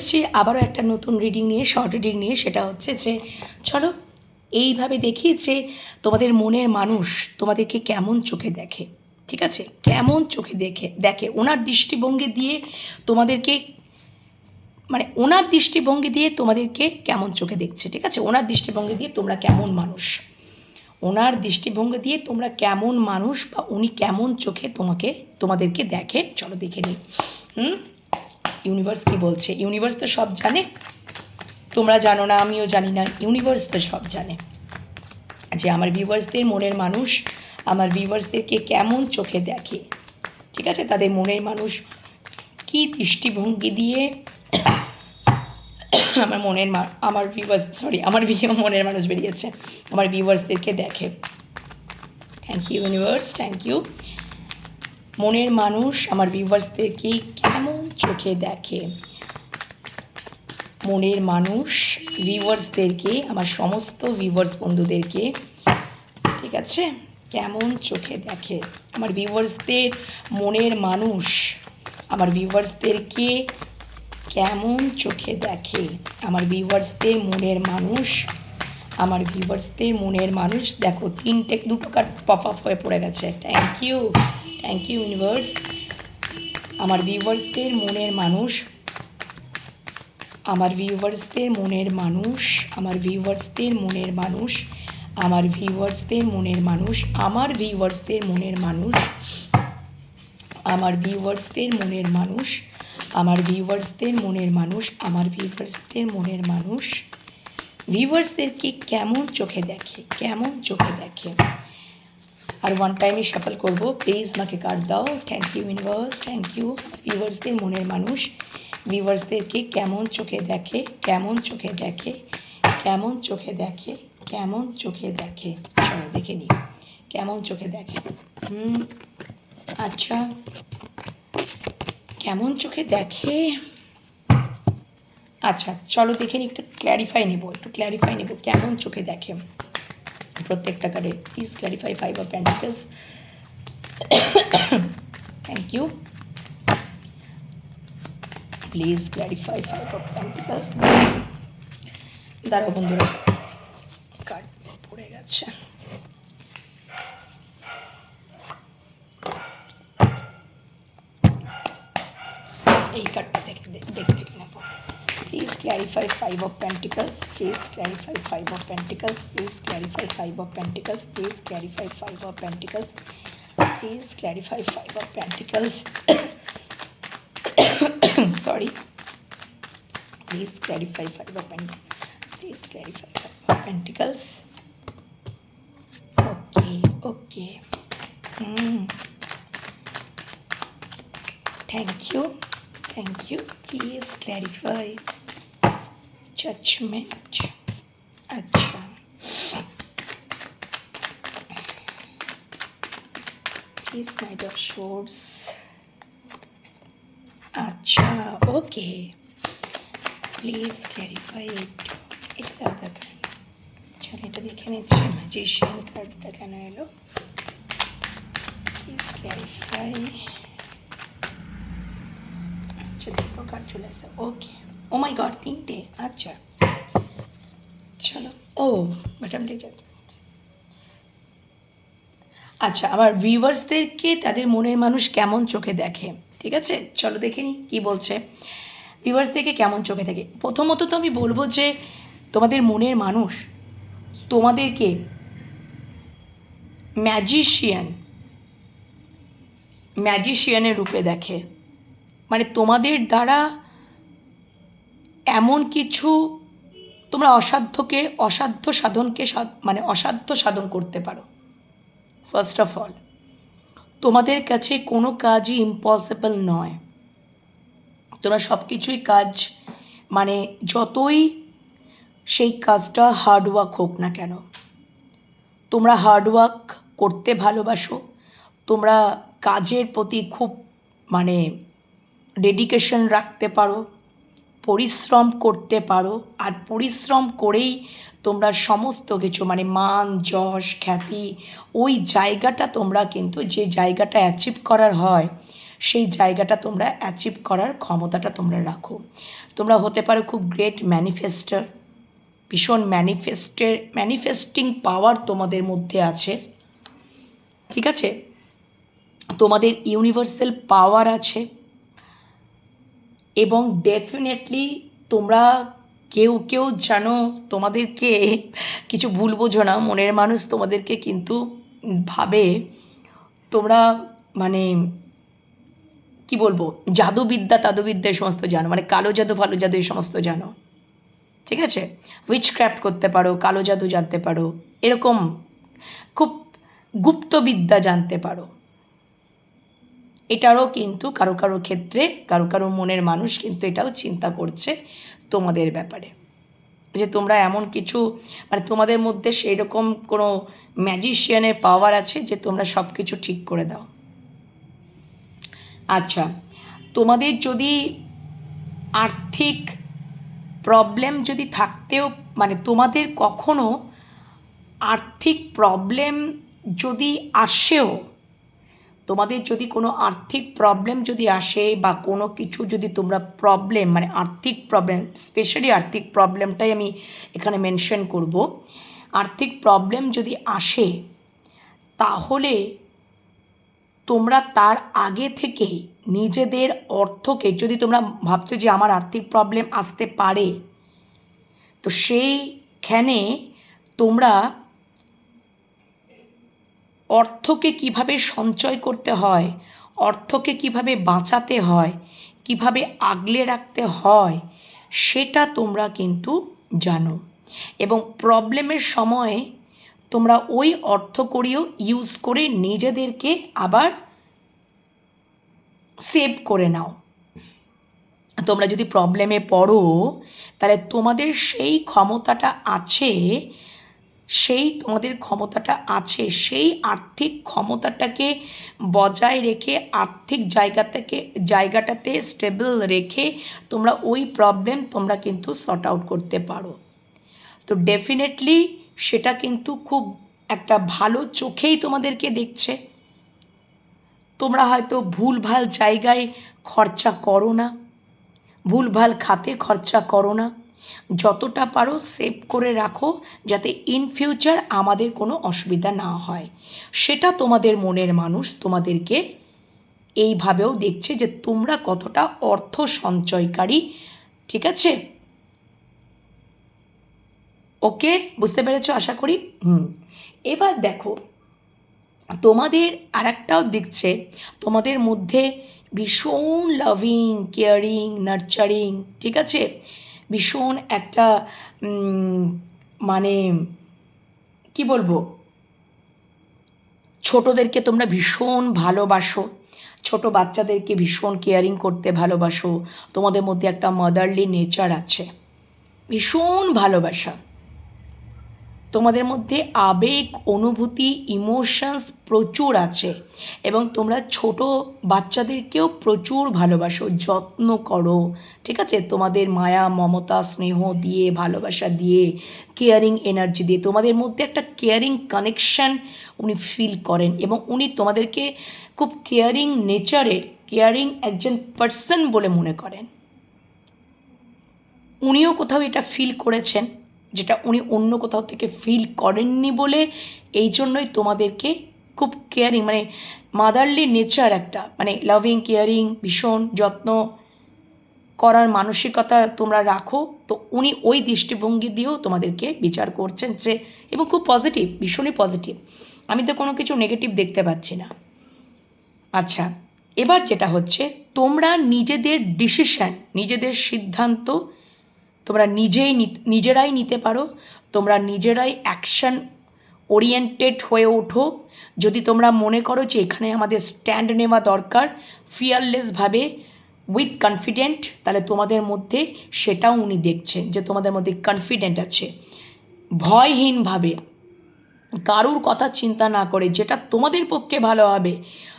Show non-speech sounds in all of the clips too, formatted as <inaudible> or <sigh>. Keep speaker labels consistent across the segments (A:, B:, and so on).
A: এসেছি, আবারও একটা নতুন রিডিং নিয়ে শর্ট রিডিং নিয়ে, সেটা হচ্ছে যে, চলো এইভাবে দেখি যে তোমাদের মনের মানুষ তোমাদেরকে কেমন চোখে দেখে, ঠিক আছে? কেমন চোখে দেখে দেখে। ওনার দৃষ্টিভঙ্গি দিয়ে তোমাদেরকে মানে ওনার দৃষ্টিভঙ্গি দিয়ে তোমাদেরকে কেমন চোখে দেখছে, ঠিক আছে? ওনার দৃষ্টিভঙ্গি দিয়ে তোমরা কেমন মানুষ? ওনার দৃষ্টিভঙ্গি দিয়ে তোমরা কেমন মানুষ বা উনি কেমন চোখে তোমাকে, তোমাদেরকে দেখে? চলো দেখে নিই। হুম? ইউনিভার্স কি বলছে? ইউনিভার্স তো সব জানে। তোমরা জানো না, আমিও জানি না। ইউনিভার্স তো সব জানে। যে আমার ভিউয়ার্সদের মনের মানুষ, আমার ভিউয়ার্সদেরকে কেমন চোখে দেখে। ঠিক আছে? তাদের মনের মানুষ কি দৃষ্টিভঙ্গি দিয়ে আমার মনের আমার ভিউয়ার্স সরি আমার মনের মানুষ বেরিয়েছে। আমার ভিউয়ার্সদেরকে দেখে। Thank you universe thank you মনের মানুষ আমার ভিউয়ার্সদেরকে কেমন চোখে দেখে? মনের মানুষ ভিউয়ার্সদেরকে আমার সমস্ত ভিউয়ার্স বন্ধুদেরকে, ঠিক আছে? কেমন চোখে দেখে? আমার ভিউয়ার্সদের মনের মানুষ, আমার ভিউয়ার্সদেরকে কেমন চোখে দেখে? আমার ভিউয়ার্সদের মনের মানুষ, আমার ভিউয়ার্সদের মনের মানুষ, দেখো, তিনটে, দুটো কার্ড পপ আপ হয়ে পড়ে গেছে। Thank you thank you universe আমার ভিউয়ার্সদের মনের মানুষ আমার ভিউয়ার্সদের মনের মানুষ আমার ভিউয়ার্সদের মনের মানুষ আমার ভিউয়ার্সদের মনের মানুষ আমার ভিউয়ার্সদের মনের মানুষ আমার ভিউয়ার্সদের মনের মানুষ আমার ভিউয়ার্সদের মনের মানুষ আমার ভিউয়ার্সদের মনের মানুষ। ভিউয়ার্সদেরকে কেমন চোখে দেখে? কেমন চোখে দেখে? আর ওয়ান টাইমে সফল করব। প্লিজ আমাকে কার্ড দাও। Thank you universe thank you ভিউয়ার্সদের মনের মানুষ। ভিউয়ার্সদেরকে কেমন চোখে দেখে, কেমন চোখে দেখে, কেমন চোখে দেখে, কেমন চোখে দেখে। চলো দেখে নিই। কেমন চোখে দেখে? হুম আচ্ছা। কেমন চোখে দেখে? আচ্ছা চলো দেখে নিই, একটু ক্ল্যারিফাই নেব, একটু ক্ল্যারিফাই নেব। কেমন চোখে দেখে? প্রত্যেকটা কার্ডে please clarify five of pentacles thank you please clarify five of pentacles দাঁড়াও বন্ধুরা। কার্ড পড়ে গেছে। এই কার্ডটা দেখে দেখে দেখে নেব clarify five of pentacles please clarify five of pentacles please clarify five of pentacles please clarify five of pentacles please clarify five of pentacles. <coughs> Sorry. Please clarify five of pentacles please clarify five of pentacles. Okay okay. Mm. thank you thank you. Please clarify. Judgment. Acha. Please knight of swords আচ্ছা okay please clarify ইট এটা দাদা কেন চলো এটা দেখে নিচ্ছি magician কার্ডটা কেন এলো। প্লিজ ক্ল্যারিফাই আচ্ছা দুটো কার্ড চলে আসছে। ওকে ও মাই গড তিনটে? আচ্ছা। চলো। ও ম্যাডাম আচ্ছা আমার ভিউয়ার্সদেরকে তাদের মনের মানুষ কেমন চোখে দেখে? ঠিক আছে? চলো দেখে নিই কী বলছে। ভিউয়ার্স ভিউয়ার্সদেরকে কেমন চোখে থাকে প্রথমত তো আমি বলব যে, তোমাদের মনের মানুষ, তোমাদেরকে ম্যাজিশিয়ান ম্যাজিশিয়ানের রূপে দেখে। মানে তোমাদের দ্বারা এমন কিছু তোমরা অসাধ্যকে, অসাধ্য সাধনকে সাধ- মানে অসাধ্য সাধন করতে পারো। ফার্স্ট অফ অল তোমাদের কাছে কোনো কাজই ইম্পসিবল নয়। তোমরা সব কিছুই কাজ মানে যতই সেই কাজটা হার্ডওয়ার্ক হোক না কেন, তোমরা হার্ডওয়ার্ক করতে ভালোবাসো, তোমরা কাজের প্রতি খুব মানে ডেডিকেশন রাখতে পারো। পরিশ্রম করতে পারো আর পরিশ্রম করেই তোমরা সমস্ত কিছু মানে মান, যশ, খ্যাতি, ওই জায়গাটা তোমরা কিন্তু যে জায়গাটা অ্যাচিভ করার হয়, সেই জায়গাটা তোমরা অ্যাচিভ করার ক্ষমতাটা তোমরা রাখো। তোমরা হতে পারো খুব গ্রেট ম্যানিফেস্টার ভীষণ ম্যানিফেস্টের ম্যানিফেস্টিং পাওয়ার তোমাদের মধ্যে আছে, ঠিক আছে? তোমাদের ইউনিভার্সাল পাওয়ার আছে এবং ডেফিনেটলি তোমরা কেউ কেউ জানো, তোমাদেরকে কিছু ভুল বোঝো না, মনের মানুষ তোমাদেরকে কিন্তু ভাবে। তোমরা মানে কি বলব, জাদুবিদ্যা তাদুবিদ্যা এই সমস্ত জানো মানে কালো জাদু ভালো জাদু এই সমস্ত জানো। ঠিক আছে? উইচ ক্রাফট করতে পারো, কালো জাদু জানতে পারো, এরকম খুব গুপ্তবিদ্যা জানতে পারো। এটারও কিন্তু কারও কারও ক্ষেত্রে, কারও কারও মনের মানুষ কিন্তু এটাও চিন্তা করছে তোমাদের ব্যাপারে। যে তোমরা এমন কিছু মানে তোমাদের মধ্যে সেই রকম কোনো ম্যাজিশিয়ানের পাওয়ার আছে যে তোমরা সব কিছু ঠিক করে দাও। আচ্ছা তোমাদের যদি আর্থিক প্রবলেম যদি থাকতেও মানে তোমাদের কখনো আর্থিক প্রবলেম যদি আসেও তোমাদের যদি কোনো আর্থিক প্রবলেম যদি আসে বা কোনো কিছু যদি তোমরা প্রবলেম মানে আর্থিক প্রবলেম স্পেশালি আর্থিক প্রবলেমটাই আমি এখানে মেনশন করব। আর্থিক প্রবলেম যদি আসে, তাহলে তোমরা তার আগে থেকেই নিজেদের অর্থকে, যদি তোমরা ভাবছ যে আমার আর্থিক প্রবলেম আসতে পারে, তো সেইখানে তোমরা অর্থকে কীভাবে সঞ্চয় করতে হয়, অর্থকে কীভাবে বাঁচাতে হয়, কীভাবে আগলে রাখতে হয়, সেটা তোমরা কিন্তু জানো। এবং প্রবলেমের সময় তোমরা ওই অর্থ করেও ইউজ করে নিজেদেরকে আবার সেভ করে নাও। তোমরা যদি প্রবলেমে পড়ো, তাহলে তোমাদের সেই ক্ষমতাটা আছে সেই তোমাদের ক্ষমতাটা আছে, সেই আর্থিক ক্ষমতাটাকে বজায় রেখে, আর্থিক জায়গা থেকে জায়গাটাতে স্টেবল রেখে তোমরা ওই প্রবলেম তোমরা কিন্তু সর্ট আউট করতে পারো। তো ডেফিনেটলি সেটা কিন্তু খুব একটা ভালো চোখেই তোমাদেরকে দেখছে। তোমরা হয়তো ভুলভাল জায়গায় খরচা করো না, ভুলভাল খাতে খরচা করো না। যতটা পারো সেভ করে রাখো যাতে ইন ফিউচার আমাদের কোনো অসুবিধা না হয়। সেটা তোমাদের মনের মানুষ তোমাদেরকে এইভাবেও দেখছে যে তোমরা কতটা অর্থ সঞ্চয়কারী, ঠিক আছে? ওকে বুঝতে পেরেছ আশা করি? হুম। এবার দেখো, তোমাদের আর একটাও দেখছে, তোমাদের মধ্যে ভীষণ লাভিং কেয়ারিং নার্চারিং ঠিক আছে? ভীষণ একটা মানে কি বলব? ছোটদেরকে তোমরা ভীষণ ভালোবাসো। ছোট বাচ্চাদেরকে ভীষণ কেয়ারিং করতে ভালোবাসো। তোমাদের মধ্যে একটা মাদারলি নেচার আছে। ভীষণ ভালোবাসা। তোমাদের মধ্যে আবেগ, অনুভূতি ইমোশনস প্রচুর আছে এবং তোমরা ছোট বাচ্চাদেরকেও প্রচুর ভালোবাসো, যত্ন করো, ঠিক আছে? তোমাদের মায়া, মমতা, স্নেহ দিয়ে, ভালোবাসা দিয়ে কেয়ারিং এনার্জি দিয়ে তোমাদের মধ্যে একটা কেয়ারিং কানেকশান উনি ফিল করেন এবং উনি তোমাদেরকে খুব কেয়ারিং নেচারের কেয়ারিং একজন পার্সন বলে মনে করেন। উনিও কোথাও এটা ফিল করেছেন। যেটা উনি অন্য কোথাও থেকে ফিল করেননি বলে এই জন্যই তোমাদেরকে খুব কেয়ারিং মানে মাদারলি নেচার একটা মানে লাভিং কেয়ারিং ভীষণ যত্ন করার মানসিকতা তোমরা রাখো। তো উনি ওই দৃষ্টিভঙ্গি দিয়েও তোমাদেরকে বিচার করছেন যে, এবং খুব পজিটিভ ভীষণই পজিটিভ আমি তো কোনো কিছু নেগেটিভ দেখতে পাচ্ছি না। আচ্ছা এবার যেটা হচ্ছে, তোমরা নিজেদের ডিসিশান নিজেদের সিদ্ধান্ত তোমরা নিজেই নিজেরাই নিতে পারো। তোমরা নিজেরাই অ্যাকশন ওরিয়েন্টেড হয়ে ওঠো। যদি তোমরা মনে করো যে এখানে আমাদের স্ট্যান্ড নেওয়া দরকার ফিয়ারলেসভাবে উইথ কনফিডেন্ট তাহলে তোমাদের মধ্যে সেটাও উনি দেখছেন যে তোমাদের মধ্যে কনফিডেন্ট আছে। ভয়হীনভাবে, কারুর কথা চিন্তা না করে, যেটা তোমাদের পক্ষে ভালো হবে,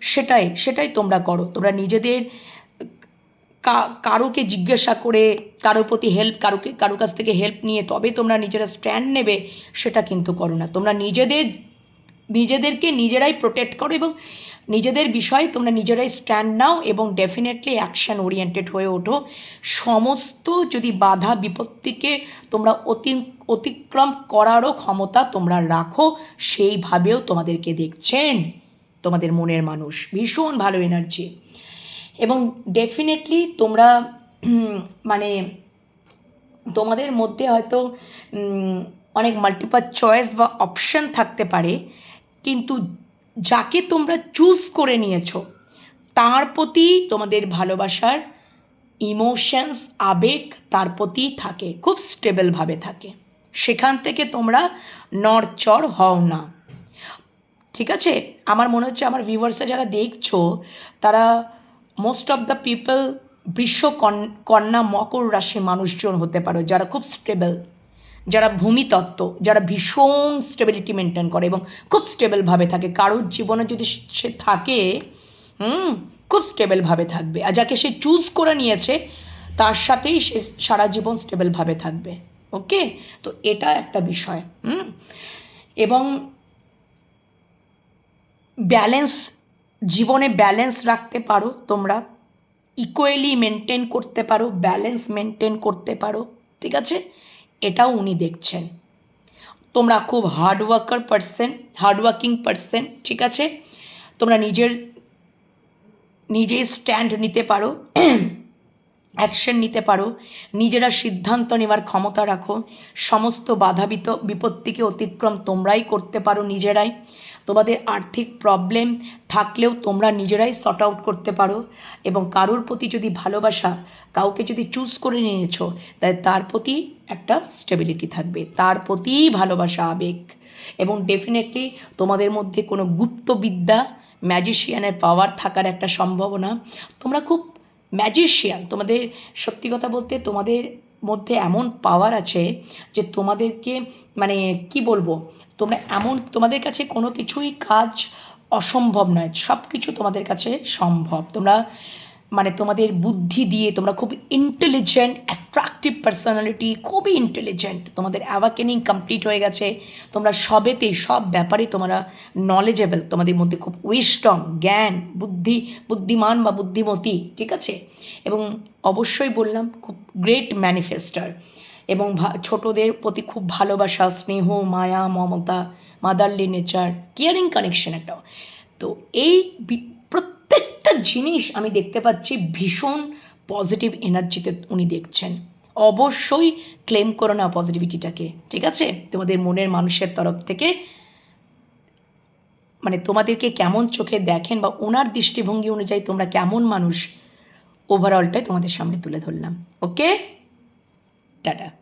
A: সেটাই সেটাই তোমরা করো। তোমরা নিজেদের কারোকে জিজ্ঞাসা করে কারোর প্রতি হেল্প কারোকে, কারোর কাছ থেকে হেল্প নিয়ে তবে তোমরা নিজেরা স্ট্যান্ড নেবে, সেটা কিন্তু করো না। তোমরা নিজেদের, নিজেদেরকে নিজেরাই প্রোটেক্ট করো এবং নিজেদের বিষয়ে তোমরা নিজেরাই স্ট্যান্ড নাও এবং ডেফিনেটলি অ্যাকশন ওরিয়েন্টেড হয়ে ওঠো। সমস্ত যদি বাধা বিপত্তিকে তোমরা অতি, অতিক্রম করারও ক্ষমতা তোমরা রাখো, সেইভাবেও তোমাদেরকে দেখছেন তোমাদের মনের মানুষ। ভীষণ ভালো এনার্জি এবং ডেফিনেটলি তোমরা মানে তোমাদের মধ্যে হয়তো অনেক মাল্টিপাল চয়েস বা অপশান থাকতে পারে, কিন্তু যাকে তোমরা চুজ করে নিয়েছো, তার প্রতি তোমাদের ভালোবাসার ইমোশনস আবেগ তার প্রতি থাকে, খুব স্টেবলভাবে থাকে। সেখান থেকে তোমরা নড়চড় হও না। ঠিক আছে? আমার মনে হচ্ছে আমার ভিউয়ার্সরা যারা দেখছ, তারা মোস্ট অফ দ্য পিপল বৃষ কন- কন্যা মকর রাশির মানুষজন হতে পারো, যারা খুব স্টেবল যারা ভূমিতত্ত্ব, যারা ভীষণ স্টেবিলিটি মেনটেন করে এবং খুব স্টেবলভাবে থাকে। কারোর জীবনে যদি সে থাকে, হুম, খুব স্টেবলভাবে থাকবে। আর যাকে সে চুজ করে নিয়েছে, তার সাথেই সে সারা জীবন স্টেবলভাবে থাকবে। ওকে? তো এটা একটা বিষয়, হুম? এবং ব্যালেন্স জীবনে ব্যালেন্স রাখতে পারো, তোমরা ইকুয়ালি মেনটেন করতে পারো ব্যালেন্স মেনটেন করতে পারো, ঠিক আছে? এটাও উনি দেখছেন। তোমরা খুব hard worker hardworking hard working person ঠিক আছে? তোমরা নিজের, নিজেই স্ট্যান্ড নিতে পারো। অ্যাকশন নিতে পারো। নিজেরা সিদ্ধান্ত নেওয়ার ক্ষমতা রাখো। সমস্ত বাধাবিত বিপত্তিকে অতিক্রম তোমরাই করতে পারো নিজেরাই। তোমাদের আর্থিক প্রবলেম থাকলেও তোমরা নিজেরাই সর্ট আউট করতে পারো। এবং কারোর প্রতি যদি ভালোবাসা কাউকে যদি চুজ করে নিয়েছো তাই তার প্রতি একটা স্টেবিলিটি থাকবে। তার প্রতি ভালোবাসা, আবেগ। এবং ডেফিনেটলি তোমাদের মধ্যে কোনো গুপ্তবিদ্যা ম্যাজিশিয়ানের পাওয়ার থাকার একটা সম্ভাবনা। তোমরা খুব ম্যাজিশিয়ান তোমাদের সত্যি কথা বলতে তোমাদের মধ্যে এমন পাওয়ার আছে যে তোমাদেরকে মানে কি বলব, তোমরা এমন, তোমাদের কাছে কোনো কিছুই কাজ অসম্ভব নয় সব কিছু তোমাদের কাছে সম্ভব। তোমরা মানে তোমাদের বুদ্ধি দিয়ে, তোমরা খুব ইন্টেলিজেন্ট অ্যাট্রাকটিভ পার্সোনালিটি খুবই ইন্টেলিজেন্ট তোমাদের অ্যাওয়াকেনিং কমপ্লিট হয়ে গেছে। তোমরা সবেতেই সব ব্যাপারে তোমরা নলেজেবল তোমাদের মধ্যে খুব উইস্টম জ্ঞান, বুদ্ধি, বুদ্ধিমান বা বুদ্ধিমতী, ঠিক আছে? এবং অবশ্যই বললাম, খুব গ্রেট ম্যানিফেস্টার এবং ছোটদের প্রতি খুব ভালোবাসা, স্নেহ, মায়া, মমতা মাদারলি নেচার কেয়ারিং কানেকশন একটা। তো এই প্রত্যেকটা জিনিস আমি দেখতে পাচ্ছি ভীষণ পজিটিভ এনার্জিতে উনি দেখছেন। অবশ্যই ক্লেম করো না পজিটিভিটিটাকে ঠিক আছে? তোমাদের মনের মানুষের তরফ থেকে মানে তোমাদেরকে কেমন চোখে দেখেন বা ওনার দৃষ্টিভঙ্গি অনুযায়ী তোমরা কেমন মানুষ ওভারঅলটাই তোমাদের সামনে তুলে ধরলাম ওকে টাটা।